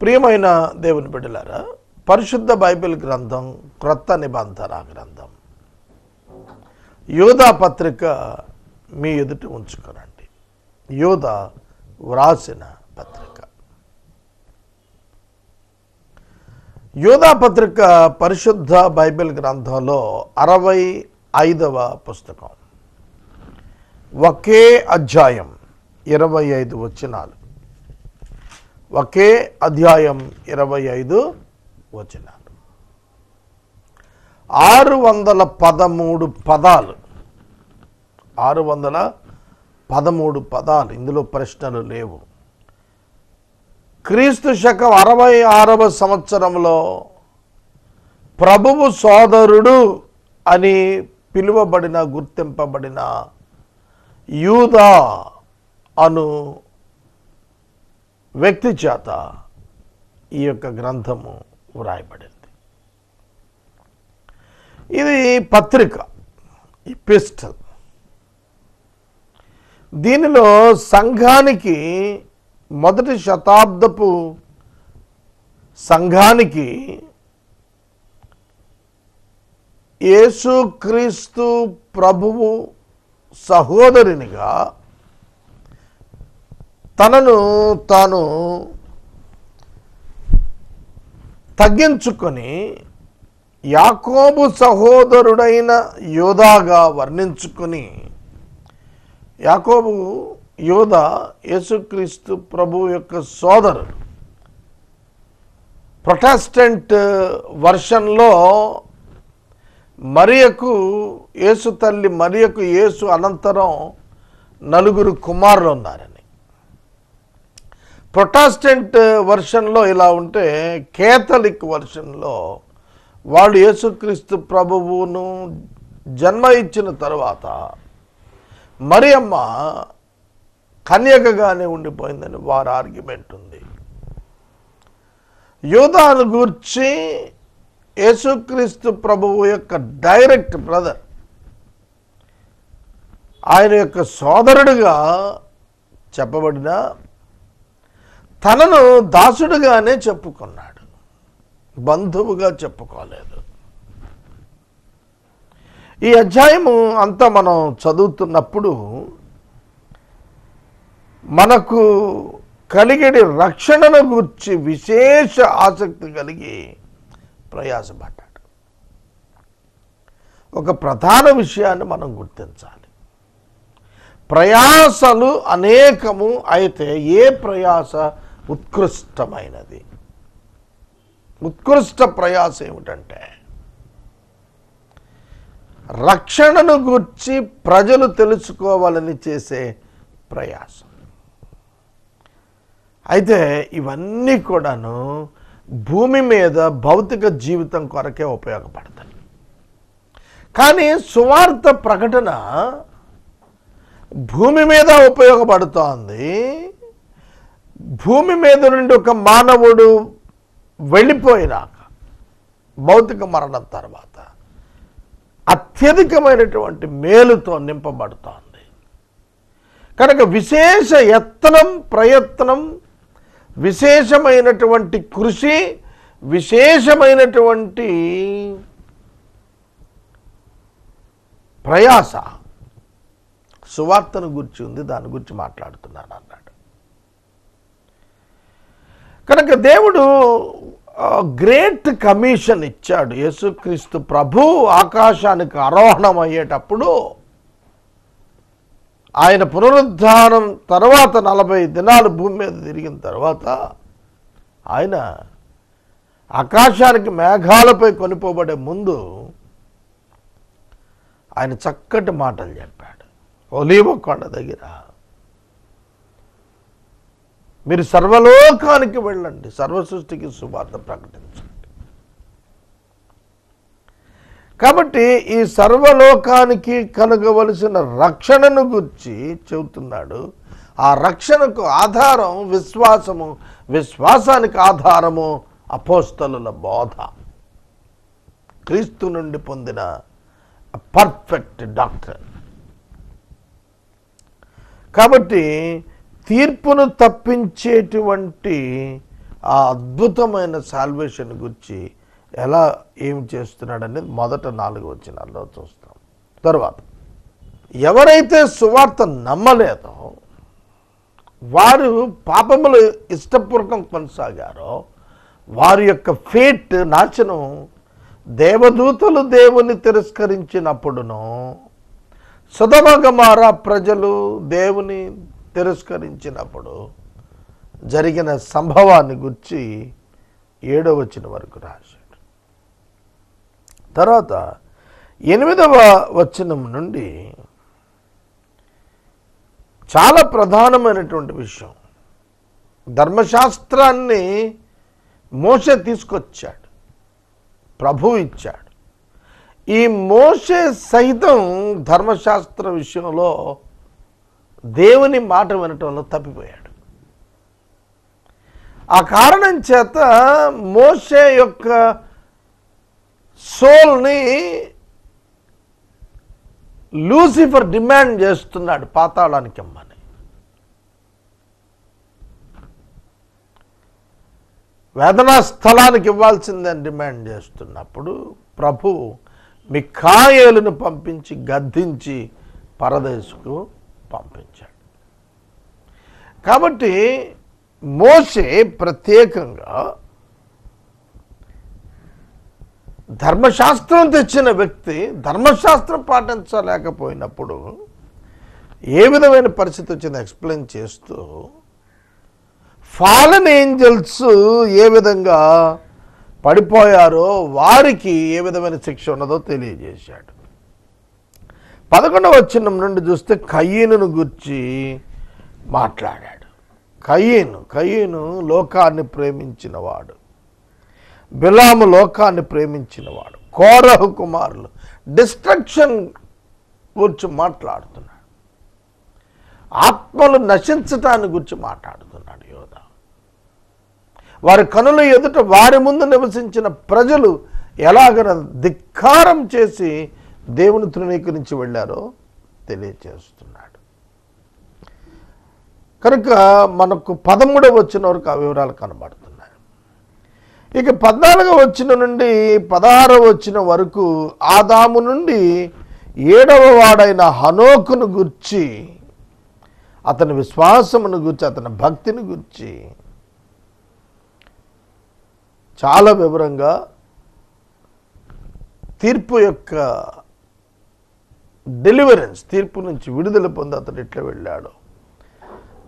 ప్రియమైన దేవుని బిడ్డలారా పరిశుద్ధ బైబిల్ గ్రంథం క్రొత్త నిబంధన గ్రంథం. యోధా పత్రిక మీ ఎదుట ఉంచుకోనండి. యోధ వ్రాసిన పత్రిక. యోధా పత్రిక పరిశుద్ధ బైబిల్ గ్రంథంలో అరవై ఐదవ పుస్తకం. ఒకే అధ్యాయం ఇరవై ఐదు వచనాలు. ఒకే అధ్యాయం ఇరవై ఐదు వచనాలు. ఆరు వందల పదమూడు పదాలు. ఆరు వందల పదమూడు పదాలు ఇందులో ప్రశ్నలు లేవు. క్రీస్తు శకం అరవై ఆరవ సంవత్సరంలో ప్రభువు సోదరుడు అని పిలువబడిన గుర్తింపబడిన యూదా అను వ్యక్తి చేత ఈ యొక్క గ్రంథము వ్రాయబడింది. ఇది పత్రిక ఇపిస్టల్ దీనిలో సంఘానికి మొదటి శతాబ్దపు సంఘానికి యేసుక్రీస్తు ప్రభువు సహోదరునిగా తనను తాను తగ్గించుకొని యాకోబు సహోదరుడైన యోధాగా వర్ణించుకొని యాకోబు యోధ యేసుక్రీస్తు ప్రభు యొక్క సోదరుడు ప్రొటెస్టెంట్ వర్షన్లో మరియకు యేసు తల్లి మరియకు యేసు అనంతరం నలుగురు కుమారులు ఉన్నారు. ప్రొటాస్టెంట్ వర్షన్లో ఇలా ఉంటే కేథలిక్ వర్షన్లో వాళ్ళు యేసుక్రీస్తు ప్రభువును జన్మ ఇచ్చిన తర్వాత మరియమ్మ కన్యకగానే ఉండిపోయిందని వారి ఆర్గ్యుమెంట్ ఉంది. యూదాను గూర్చి యేసుక్రీస్తు ప్రభువు యొక్క డైరెక్ట్ బ్రదర్. ఆయన యొక్క సోదరుడుగా చెప్పబడిన తనను దాసుడుగానే చెప్పుకున్నాడు. బంధువుగా చెప్పుకోలేదు. ఈ అధ్యాయము అంతా మనం చదువుతున్నప్పుడు మనకు కలిగడి రక్షణను గురించి విశేష ఆసక్తి కలిగి ప్రయాసపడ్డాడు. ఒక ప్రధాన విషయాన్ని మనం గుర్తించాలి. ప్రయాసలు అనేకము అయితే ఏ ప్రయాస? ఉత్కృష్టమైనది. ఉత్కృష్ట ప్రయాస ఏమిటంటే రక్షణను గుర్చి ప్రజలు తెలుసుకోవాలని చేసే ప్రయాసం. అయితే ఇవన్నీ కూడాను భూమి మీద భౌతిక జీవితం కొరకే ఉపయోగపడతాయి. కానీ సువార్త ప్రకటన భూమి మీద ఉపయోగపడుతోంది భూమి మీద నుండి ఒక మానవుడు వెళ్ళిపోయినాక భౌతిక మరణం తర్వాత అత్యధికమైనటువంటి మేలుతో నింపబడుతోంది. కనుక విశేష యత్నం ప్రయత్నం విశేషమైనటువంటి కృషి విశేషమైనటువంటి ప్రయాస సువార్తను గురించి ఉంది దాని గురించి మాట్లాడుతున్నాను అన్నాడు. కనుక దేవుడు గ్రేట్ కమిషన్ ఇచ్చాడు. యేసుక్రీస్తు ప్రభు ఆకాశానికి ఆరోహణం అయ్యేటప్పుడు ఆయన పునరుద్ధానం తర్వాత నలభై దినాలు భూమి మీద తిరిగిన తర్వాత ఆయన ఆకాశానికి మేఘాలపై కొనిపోబడే ముందు ఆయన చక్కటి మాటలు చెప్పాడు. ఒలీవ కొండ దగ్గర మీరు సర్వలోకానికి వెళ్ళండి. సర్వ సృష్టికి సువార్త ప్రకటించండి. కాబట్టి ఈ సర్వలోకానికి కలగవలసిన రక్షణను గురించి చెబుతున్నాడు. ఆ రక్షణకు ఆధారం విశ్వాసము విశ్వాసానికి ఆధారము అపోస్తలుల బోధ. క్రీస్తు నుండి పొందిన పర్ఫెక్ట్ డాక్టర్. కాబట్టి తీర్పును తప్పించేటువంటి ఆ అద్భుతమైన సాల్వేషన్ గురించి ఎలా ఏం చేస్తున్నాడు అనేది మొదట నాలుగు వచ్చినాల్లో చూస్తాం. తర్వాత ఎవరైతే సువార్త నమ్మలేదో వారు పాపములు ఇష్టపూర్వకం కొనసాగారో వారి యొక్క ఫేట్ నాశనం దేవదూతలు దేవుని తిరస్కరించినప్పుడును సుధమగమార ప్రజలు దేవుని తిరస్కరించినప్పుడు జరిగిన సంభవాన్ని గుర్చి ఏడో వచ్చిన వరకు రాశాడు. తర్వాత ఎనిమిదవ వచనం నుండి చాలా ప్రధానమైనటువంటి విషయం. ధర్మశాస్త్రాన్ని మోస తీసుకొచ్చాడు. ప్రభు ఇచ్చాడు. ఈ మోసే సహితం ధర్మశాస్త్ర విషయంలో దేవుని మాట వినటంలో తప్పిపోయాడు. ఆ కారణం చేత మోసే యొక్క సోల్ని లూసిఫర్ డిమాండ్ చేస్తున్నాడు పాతాళానికి అమ్మని. వేదనా స్థలానికి ఇవ్వాల్సిందని డిమాండ్ చేస్తున్నప్పుడు ప్రభు మిఖాయేలును పంపించి గద్దించి పరదేశకు పంపించాడు. కాబట్టి మోసే ప్రత్యేకంగా ధర్మశాస్త్రం తెచ్చిన వ్యక్తి ధర్మశాస్త్రం పాటించలేకపోయినప్పుడు ఏ విధమైన పరిస్థితి వచ్చిందో ఎక్స్ప్లెయిన్ చేస్తూ ఫాలన్ ఏంజల్స్ ఏ విధంగా పడిపోయారో వారికి ఏ విధమైన శిక్ష ఉన్నదో తెలియజేశాడు. పదకొండవ వచ్చిన నుండి చూస్తే కయ్యను గుర్చి మాట్లాడాడు. కయ్యను కయ్యను లోకాన్ని ప్రేమించినవాడు. బిలాము లోకాన్ని ప్రేమించినవాడు. కోరహు కుమారులు డిస్ట్రక్షన్ గురించి మాట్లాడుతున్నాడు. ఆత్మలు నశించటాన్ని గురించి మాట్లాడుతున్నాడు యోధ. వారి కనుల ఎదుట వారి ముందు నివసించిన ప్రజలు ఎలాగన ధిక్కారం చేసి దేవుని తృణీకరించి వెళ్ళారో తెలియచేస్తున్నాడు. కనుక మనకు పదమూడవ వచ్చిన వరకు ఆ వివరాలు కనబడుతున్నాయి. ఇక పద్నాలుగవ వచ్చిన నుండి పదహారవ వచ్చిన వరకు ఆదాము నుండి ఏడవ వాడైన హనోకును గుర్చి అతని విశ్వాసమును గుర్చి అతని భక్తిని గుర్చి చాలా వివరంగా తీర్పు యొక్క డెలివరెన్స్ తీర్పు నుంచి విడుదల పొంది అతను ఇట్లా వెళ్ళాడు.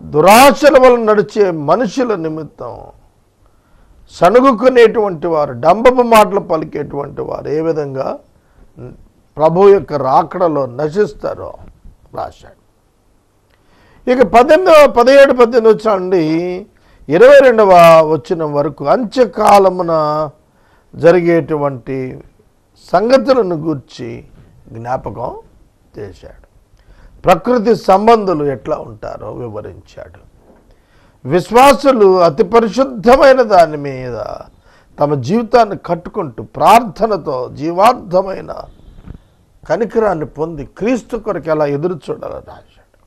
దురాశల వలన నడిచే మనుషుల నిమిత్తం సణుగుకునేటువంటి వారు డంబపు మాటలు పలికేటువంటి వారు ఏ విధంగా ప్రభు యొక్క రాకడలో నశిస్తారో రాశాడు. ఇక పద్దెనిమిదవ పదిహేడు పద్దెనిమిది వచ్చిన నుండి ఇరవై రెండవ వచ్చిన వరకు అంత్యకాలమున జరిగేటువంటి సంగతులను గూర్చి జ్ఞాపకం చేశాడు. ప్రకృతి సంబంధులు ఎట్లా ఉంటారో వివరించాడు. విశ్వాసులు అతి పరిశుద్ధమైన దాని మీద తమ జీవితాన్ని కట్టుకుంటూ ప్రార్థనతో జీవార్థమైన కనికరాన్ని పొంది క్రీస్తు కొరకు ఎలా ఎదురు చూడాలని రాశాడు.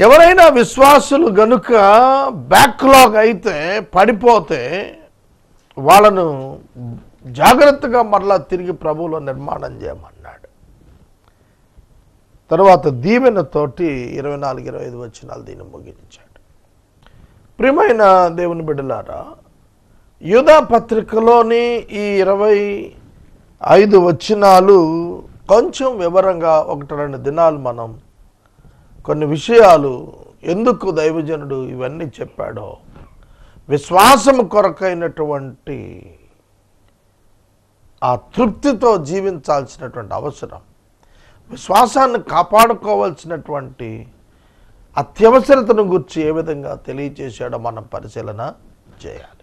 ఎవరైనా విశ్వాసులు గనుక బ్యాక్లాగ్ అయితే పడిపోతే వాళ్ళను జాగ్రత్తగా మరలా తిరిగి ప్రభువులో నిర్మాణం చేయమని. తర్వాత దీవెనతోటి ఇరవై నాలుగు ఇరవై ఐదు వచ్చినాలు దీన్ని ముగించాడు. ప్రియమైన దేవుని బిడ్డలారా యూదా పత్రికలోని ఈ ఇరవై ఐదు వచనాలు కొంచెం వివరంగా ఒకటి రెండు దినాలు మనం కొన్ని విషయాలు ఎందుకు దైవజనుడు ఇవన్నీ చెప్పాడో విశ్వాసం కొరకైనటువంటి ఆ తృప్తితో జీవించాల్సినటువంటి అవసరం. విశ్వాసాన్ని కాపాడుకోవాల్సినటువంటి అత్యవసరతను గురించి ఏ విధంగా తెలియచేశాడో మనం పరిశీలన చేయాలి.